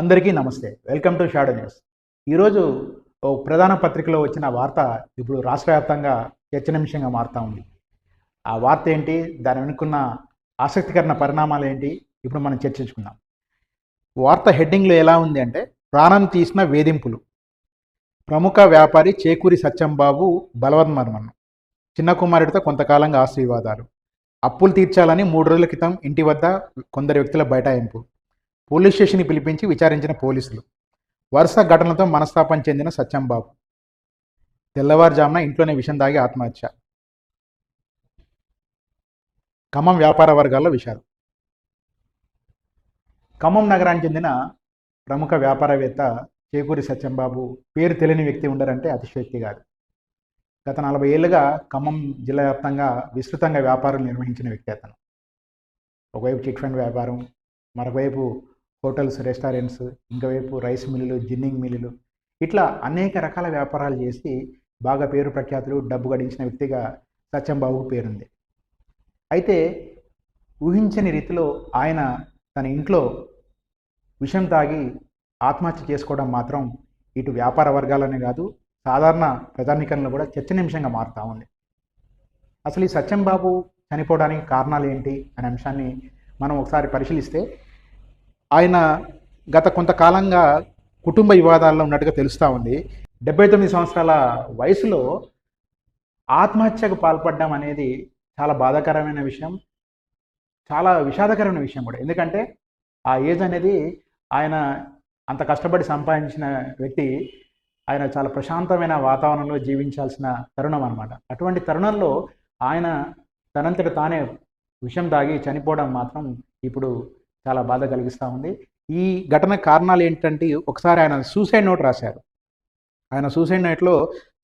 అందరికీ నమస్తే. Welcome to shadow news. ఈరోజు ఓ ప్రధాన పత్రికలో వచ్చిన వార్త ఇప్పుడు రాష్ట్ర వ్యాప్తంగా చర్చనీయాంశంగా మారుతూ ఉంది. ఆ వార్త ఏంటి? దాని వెనుకున్న ఆసక్తికరణ పరిణామాలు ఏంటి? ఇప్పుడు మనం చర్చించుకుందాం. వార్త హెడ్డింగ్లో ఎలా ఉంది అంటే ప్రాణం తీసిన వేధింపులు. ప్రముఖ వ్యాపారి చేకూరి సత్యంబాబు బలవన్మరణం చిన్న కుమారుడితో కొంతకాలంగా ఆస్తి వివాదాలు అప్పులు తీర్చాలని మూడు రోజుల క్రితం ఇంటి వద్ద కొందరు వ్యక్తుల బైఠాయింపు. పోలీస్ స్టేషన్కి పిలిపించి విచారించిన పోలీసులు. వరుస ఘటనలతో మనస్తాపం చెందిన సత్యంబాబు. తెల్లవారుజామున ఇంట్లోనే విషం దాగి ఆత్మహత్య. ఖమ్మం వ్యాపార వర్గాల్లో విషాదం. ఖమ్మం నగరానికి చెందిన ప్రముఖ వ్యాపారవేత్త చేకూరి సత్యంబాబు పేరు తెలియని వ్యక్తి ఉండరంటే అతిశయోక్తి కాదు. గత నలభై ఏళ్ళుగా ఖమ్మం జిల్లా వ్యాప్తంగా విస్తృతంగా వ్యాపారం నిర్వహించిన వ్యక్తి అతను. ఒకవైపు చిట్ ఫండ్ వ్యాపారం మరొకవైపు హోటల్స్ రెస్టారెంట్స్ ఇంకవైపు రైస్ మిల్లులు జిన్నింగ్ మిల్లులు ఇట్లా అనేక రకాల వ్యాపారాలు చేసి బాగా పేరు ప్రఖ్యాతులు డబ్బు గడించిన వ్యక్తిగా సత్యంబాబుకు పేరుంది. అయితే ఊహించని రీతిలో ఆయన తన ఇంట్లో విషం తాగి ఆత్మహత్య చేసుకోవడం మాత్రం ఇటు వ్యాపార వర్గాలనే కాదు సాధారణ ప్రజానికంలో కూడా చర్చనీయాంశంగా మారుతూ ఉంది. అసలు ఈ సత్యంబాబు చనిపోవడానికి కారణాలు ఏంటి అనే అంశాన్ని మనం ఒకసారి పరిశీలిస్తే ఆయన గత కొంతకాలంగా కుటుంబ వివాదాల్లో ఉన్నట్టుగా తెలుస్తూ ఉంది. డెబ్బై తొమ్మిది సంవత్సరాల వయసులో ఆత్మహత్యకు పాల్పడడం అనేది చాలా బాధాకరమైన విషయం చాలా విషాదకరమైన విషయం కూడా. ఎందుకంటే ఆ ఏజ్ అనేది ఆయన అంత కష్టపడి సంపాదించిన వ్యక్తి ఆయన చాలా ప్రశాంతమైన వాతావరణంలో జీవించాల్సిన తరుణం అనమాట అటువంటి తరుణంలో ఆయన తనంతట తానే విషం దాగి చనిపోవడం మాత్రం ఇప్పుడు చాలా బాధ కలిగిస్తూ ఉంది. ఈ ఘటన కారణాలు ఏంటంటే ఒకసారి ఆయన సూసైడ్ నోట్ రాశారు. ఆయన సూసైడ్ నోట్లో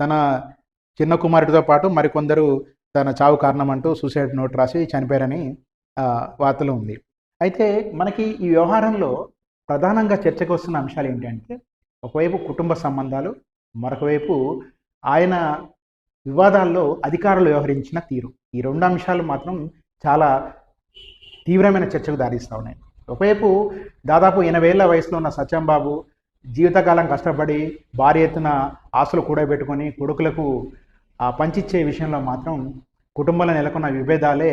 తన చిన్న కుమారుడితో పాటు మరికొందరు తన చావు కారణం అంటూ సూసైడ్ నోట్ రాసి చనిపోయారని వార్తలు ఉంది. అయితే మనకి ఈ వ్యవహారంలో ప్రధానంగా చర్చకు వస్తున్న అంశాలు ఏంటంటే ఒకవైపు కుటుంబ సంబంధాలు మరొకవైపు ఆయన వివాదాల్లో అధికారులు వ్యవహరించిన తీరు. ఈ రెండు అంశాలు మాత్రం చాలా తీవ్రమైన చర్చకు దారిస్తూ ఉన్నాయి. ఒకవైపు దాదాపు ఎనభై ఏళ్ళ వయసులో ఉన్న సత్యంబాబు జీవితకాలం కష్టపడి భారీ ఎత్తున ఆశలు కూడబెట్టుకొని కొడుకులకు ఆ పంచిచ్చే విషయంలో మాత్రం కుటుంబంలో నెలకొన్న విభేదాలే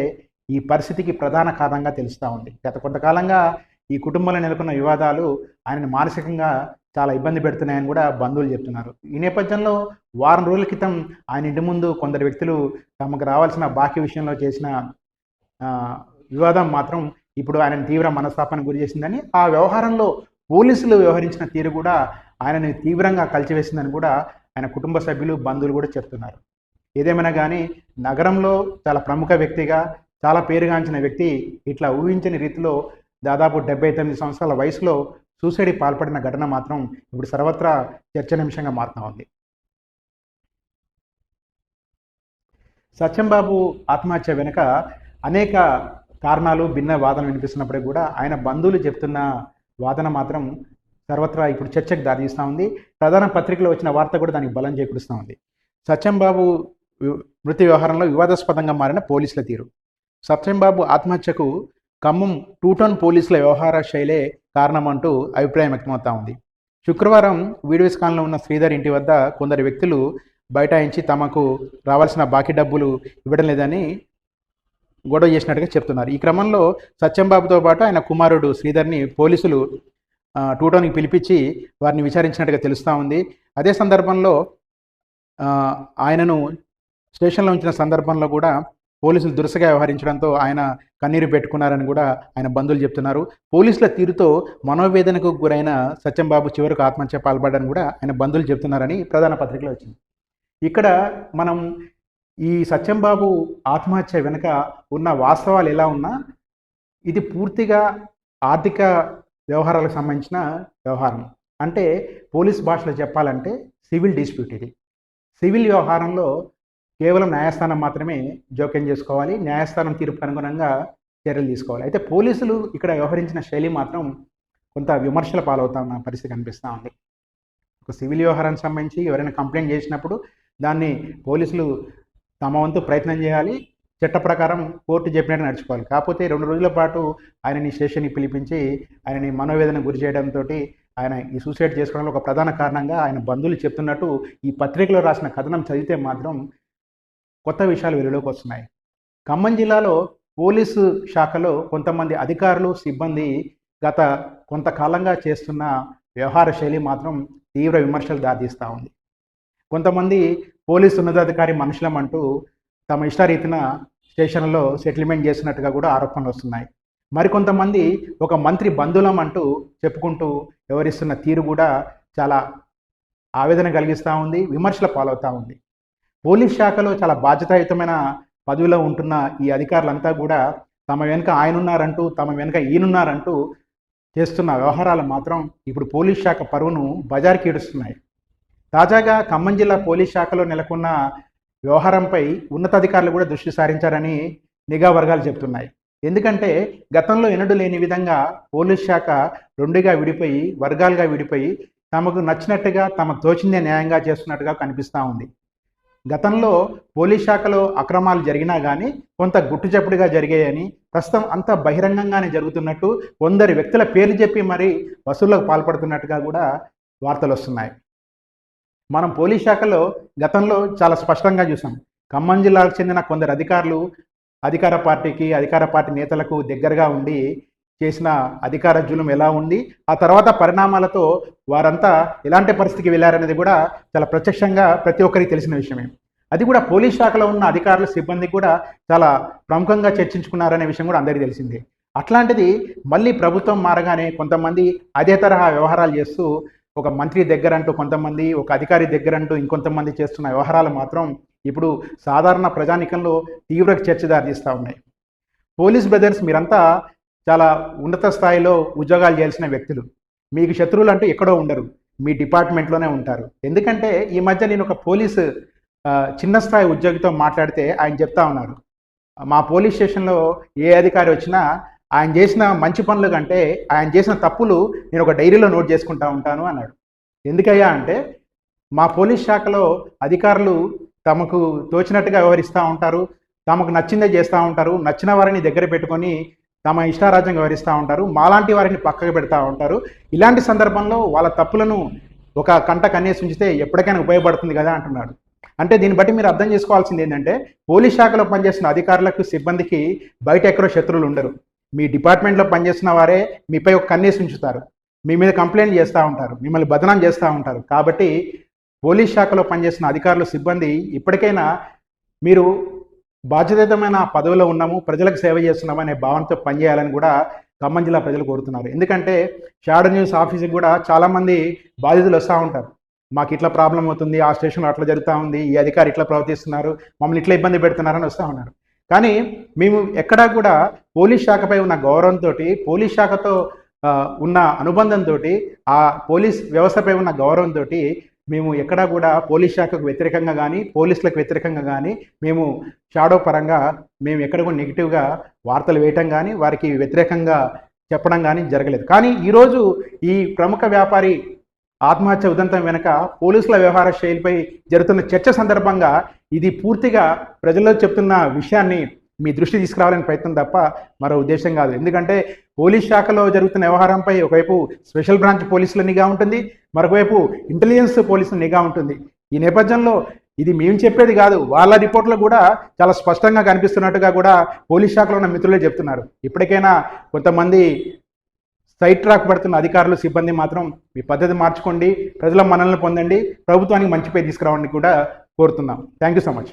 ఈ పరిస్థితికి ప్రధాన కారణంగా తెలుస్తూ ఉంది. గత కొంతకాలంగా ఈ కుటుంబంలో నెలకొన్న వివాదాలు ఆయనను మానసికంగా చాలా ఇబ్బంది పెడుతున్నాయని కూడా బంధువులు చెప్తున్నారు. ఈ నేపథ్యంలో వారం రోజుల క్రితం ఆయన ఇంటి ముందు కొందరు వ్యక్తులు తమకు రావాల్సిన బాకీ విషయంలో చేసిన వివాదం మాత్రం ఇప్పుడు ఆయన తీవ్ర మనస్తాపన గురి చేసిందని ఆ వ్యవహారంలో పోలీసులు వ్యవహరించిన తీరు కూడా ఆయనని తీవ్రంగా కలిచివేసిందని కూడా ఆయన కుటుంబ సభ్యులు బంధువులు కూడా చెప్తున్నారు. ఏదేమైనా కానీ నగరంలో చాలా ప్రముఖ వ్యక్తిగా చాలా పేరుగాంచిన వ్యక్తి ఇట్లా ఊహించని రీతిలో దాదాపు డెబ్బై తొమ్మిది సంవత్సరాల వయసులో సూసైడ్ పాల్పడిన ఘటన మాత్రం ఇప్పుడు సర్వత్రా చర్చనీయాంశంగా మారుతా ఉంది. సత్యంబాబు ఆత్మహత్య వెనుక అనేక కారణాలు భిన్న వాదన వినిపిస్తున్నప్పటికీ కూడా ఆయన బంధువులు చెప్తున్న వాదన మాత్రం సర్వత్రా ఇప్పుడు చర్చకు దారితీస్తూ ఉంది. ప్రధాన పత్రికలో వచ్చిన వార్త కూడా దానికి బలం చేకూరుస్తూ ఉంది. సత్యంబాబు మృతి వ్యవహారంలో వివాదాస్పదంగా మారిన పోలీసుల తీరు. సత్యంబాబు ఆత్మహత్యకు ఖమ్మం టూటౌన్ పోలీసుల వ్యవహార శైలే కారణమంటూ అభిప్రాయం వ్యక్తమవుతా ఉంది. శుక్రవారం వీడియోస్ ఉన్న శ్రీధర్ ఇంటి వద్ద కొందరు వ్యక్తులు బైఠాయించి తమకు రావాల్సిన బాకీ డబ్బులు ఇవ్వడం లేదని గొడవ చేసినట్టుగా చెప్తున్నారు. ఈ క్రమంలో సత్యంబాబుతో పాటు ఆయన కుమారుడు శ్రీధర్ని పోలీసులు టూటోనికి పిలిపించి వారిని విచారించినట్టుగా తెలుస్తూ ఉంది. అదే సందర్భంలో ఆయనను స్టేషన్లో ఉంచిన సందర్భంలో కూడా పోలీసులు దురుసగా వ్యవహరించడంతో ఆయన కన్నీరు పెట్టుకున్నారని కూడా ఆయన బంధువులు చెప్తున్నారు. పోలీసుల తీరుతో మనోవేదనకు గురైన సత్యంబాబు చివరకు ఆత్మహత్య పాల్పడ్డని కూడా ఆయన బంధువులు చెప్తున్నారని ప్రధాన పత్రికలో వచ్చింది. ఇక్కడ మనం ఈ సత్యంబాబు ఆత్మహత్య వెనుక ఉన్న వాస్తవాలు ఎలా ఉన్నా ఇది పూర్తిగా ఆర్థిక వ్యవహారాలకు సంబంధించిన వ్యవహారం. అంటే పోలీస్ భాషలో చెప్పాలంటే సివిల్ డిస్ప్యూట్ ఇది. సివిల్ వ్యవహారంలో కేవలం న్యాయస్థానం మాత్రమే జోక్యం చేసుకోవాలి. న్యాయస్థానం తీర్పుకు అనుగుణంగా చర్యలు తీసుకోవాలి. అయితే పోలీసులు ఇక్కడ వ్యవహరించిన శైలి మాత్రం కొంత విమర్శల పాలవుతున్న పరిస్థితి కనిపిస్తూ ఉంది. ఒక సివిల్ వ్యవహారానికి సంబంధించి ఎవరైనా కంప్లైంట్ చేసినప్పుడు దాన్ని పోలీసులు తమ వంతు ప్రయత్నం చేయాలి. చట్ట ప్రకారం కోర్టు చెప్పినట్టు నడుచుకోవాలి. కాకపోతే రెండు రోజుల పాటు ఆయనని స్టేషన్కి పిలిపించి ఆయనని మనోవేదన గురి చేయడంతో ఆయన ఈ సూసైడ్ చేసుకోవడంలో ఒక ప్రధాన కారణంగా ఆయన బంధువులు చెప్తున్నట్టు ఈ పత్రికలో రాసిన కథనం చదివితే మాత్రం కొత్త విషయాలు వెలుగులోకి వస్తున్నాయి. ఖమ్మం జిల్లాలో పోలీసు శాఖలో కొంతమంది అధికారులు సిబ్బంది గత కొంతకాలంగా చేస్తున్న వ్యవహార శైలి మాత్రం తీవ్ర విమర్శలు దారితీస్తూ ఉంది. కొంతమంది పోలీసు ఉన్నతాధికారి మనుషులం అంటూ తమ ఇష్టరీతిన స్టేషన్లో సెటిల్మెంట్ చేసినట్టుగా కూడా ఆరోపణలు వస్తున్నాయి. మరికొంతమంది ఒక మంత్రి బంధువులం అంటూ చెప్పుకుంటూ వివరిస్తున్న తీరు కూడా చాలా ఆవేదన కలిగిస్తూ ఉంది విమర్శల పాలవుతూ ఉంది. పోలీస్ శాఖలో చాలా బాధ్యతాయుతమైన పదవిలో ఉంటున్న ఈ అధికారులంతా కూడా తమ వెనుక ఆయన ఉన్నారంటూ తమ వెనుక ఈయనున్నారంటూ చేస్తున్న వ్యవహారాలు మాత్రం ఇప్పుడు పోలీస్ శాఖ పరువును బజార్కి ఈడుస్తున్నాయి. తాజాగా ఖమ్మం జిల్లా పోలీస్ శాఖలో నెలకొన్న వ్యవహారంపై ఉన్నతాధికారులు కూడా దృష్టి సారించారని నిఘా వర్గాలు చెబుతున్నాయి. ఎందుకంటే గతంలో ఎన్నడూ లేని విధంగా పోలీస్ శాఖ రెండుగా విడిపోయి వర్గాలుగా విడిపోయి తమకు నచ్చినట్టుగా తమకు తోచిందే న్యాయంగా చేస్తున్నట్టుగా కనిపిస్తూ ఉంది. గతంలో పోలీస్ శాఖలో అక్రమాలు జరిగినా కానీ కొంత గుట్టుచప్పుడుగా జరిగాయని ప్రస్తుతం అంతా బహిరంగంగానే జరుగుతున్నట్టు కొందరు వ్యక్తుల పేర్లు చెప్పి మరి వసూళ్ళకు పాల్పడుతున్నట్టుగా కూడా వార్తలు వస్తున్నాయి. మనం పోలీస్ శాఖలో గతంలో చాలా స్పష్టంగా చూసాం. ఖమ్మం జిల్లాకు చెందిన కొందరు అధికారులు అధికార పార్టీకి అధికార పార్టీ నేతలకు దగ్గరగా ఉండి చేసిన అధికార జులుం ఎలా ఉంది ఆ తర్వాత పరిణామాలతో వారంతా ఎలాంటి పరిస్థితికి వెళ్ళారనేది కూడా చాలా ప్రత్యక్షంగా ప్రతి ఒక్కరికి తెలిసిన విషయమే. అది కూడా పోలీస్ శాఖలో ఉన్న అధికారుల సిబ్బంది కూడా చాలా ప్రముఖంగా చర్చించుకున్నారనే విషయం కూడా అందరికీ తెలిసిందే. అట్లాంటిది మళ్ళీ ప్రభుత్వం మారగానే కొంతమంది అదే తరహా వ్యవహారాలు చేస్తూ ఒక మంత్రి దగ్గర అంటూ కొంతమంది ఒక అధికారి దగ్గర అంటూ ఇంకొంతమంది చేస్తున్న వ్యవహారాలు మాత్రం ఇప్పుడు సాధారణ ప్రజానికంలో తీవ్ర చర్చ దారితీస్తూ ఉన్నాయి. పోలీస్ బ్రదర్స్ మీరంతా చాలా ఉన్నత స్థాయిలో ఉద్యోగాలు చేయాల్సిన వ్యక్తులు. మీకు శత్రువులు అంటూ ఎక్కడో ఉండరు. మీ డిపార్ట్మెంట్లోనే ఉంటారు. ఎందుకంటే ఈ మధ్య నేను ఒక పోలీసు చిన్న స్థాయి ఉద్యోగితో మాట్లాడితే ఆయన చెప్తా ఉన్నారు. మా పోలీస్ స్టేషన్లో ఏ అధికారి వచ్చినా ఆయన చేసిన మంచి పనుల కంటే ఆయన చేసిన తప్పులు నేను ఒక డైరీలో నోట్ చేసుకుంటా ఉంటాను అన్నాడు. ఎందుకయ్యా అంటే మా పోలీస్ శాఖలో అధికారులు తమకు తోచినట్టుగా వ్యవహరిస్తూ ఉంటారు తమకు నచ్చిందే చేస్తూ ఉంటారు నచ్చిన వారిని దగ్గర పెట్టుకొని తమ ఇష్టారాజ్యం వ్యవహరిస్తూ ఉంటారు మాలాంటి వారిని పక్కకు పెడతా ఉంటారు. ఇలాంటి సందర్భంలో వాళ్ళ తప్పులను ఒక కంట కన్నేసి ఉంచితే ఎప్పటికైనా ఉపయోగపడుతుంది కదా అంటున్నాడు. అంటే దీన్ని బట్టి మీరు అర్థం చేసుకోవాల్సింది ఏంటంటే పోలీస్ శాఖలో పనిచేస్తున్న అధికారులకు సిబ్బందికి బయట ఎక్కడో శత్రువులు ఉండరు. మీ డిపార్ట్మెంట్లో పనిచేస్తున్న వారే మీపై ఒక కన్నేసి ఉంచుతారు. మీ మీద కంప్లైంట్ చేస్తూ ఉంటారు. మిమ్మల్ని బదనాం చేస్తూ ఉంటారు. కాబట్టి పోలీస్ శాఖలో పనిచేస్తున్న అధికారులు సిబ్బంది ఇప్పటికైనా మీరు బాధ్యతమైన పదవిలో ఉన్నాము ప్రజలకు సేవ చేస్తున్నాము అనే భావనతో పనిచేయాలని కూడా ఖమ్మం జిల్లా ప్రజలు కోరుతున్నారు. ఎందుకంటే షాడో న్యూస్ ఆఫీస్కి కూడా చాలామంది బాధితులు వస్తూ ఉంటారు. మాకు ఇట్లా ప్రాబ్లం అవుతుంది ఆ స్టేషన్లో అట్లా జరుగుతూ ఉంది ఈ అధికారి ఇట్లా ప్రవర్తిస్తున్నారు మమ్మల్ని ఇట్లా ఇబ్బంది పెడుతున్నారని వస్తూ ఉన్నారు. కానీ మేము ఎక్కడా కూడా పోలీస్ శాఖపై ఉన్న గౌరవంతో పోలీస్ శాఖతో ఉన్న అనుబంధంతో ఆ పోలీస్ వ్యవస్థపై ఉన్న గౌరవంతో మేము ఎక్కడా కూడా పోలీస్ శాఖకు వ్యతిరేకంగా కానీ పోలీసులకు వ్యతిరేకంగా కానీ మేము షాడో పరంగా మేము ఎక్కడ కూడా నెగిటివ్గా వార్తలు వేయటం కానీ వారికి వ్యతిరేకంగా చెప్పడం కానీ జరగలేదు. కానీ ఈరోజు ఈ ప్రముఖ వ్యాపారి ఆత్మహత్య ఉదంతం వెనుక పోలీసుల వ్యవహార శైలిపై జరుగుతున్న చర్చ సందర్భంగా ఇది పూర్తిగా ప్రజల్లో చెప్తున్న విషయాన్ని మీ దృష్టి తీసుకురావాలని ప్రయత్నం తప్ప మరో ఉద్దేశం కాదు. ఎందుకంటే పోలీస్ శాఖలో జరుగుతున్న వ్యవహారంపై ఒకవైపు స్పెషల్ బ్రాంచ్ పోలీసుల నిఘా ఉంటుంది మరొకవైపు ఇంటెలిజెన్స్ పోలీసుల నిఘా ఉంటుంది. ఈ నేపథ్యంలో ఇది మేము చెప్పేది కాదు వాళ్ళ రిపోర్ట్లో కూడా చాలా స్పష్టంగా కనిపిస్తున్నట్టుగా కూడా పోలీస్ శాఖలో ఉన్న మిత్రులే చెప్తున్నారు. ఇప్పటికైనా కొంతమంది సైట్ ట్రాక్ పడుతున్న అధికారులు సిబ్బంది మాత్రం మీ పద్ధతి మార్చుకోండి ప్రజల మనల్ని పొందండి ప్రభుత్వానికి మంచి పేరు తీసుకురావడానికి కూడా కోరుతున్నాం. Thank you so much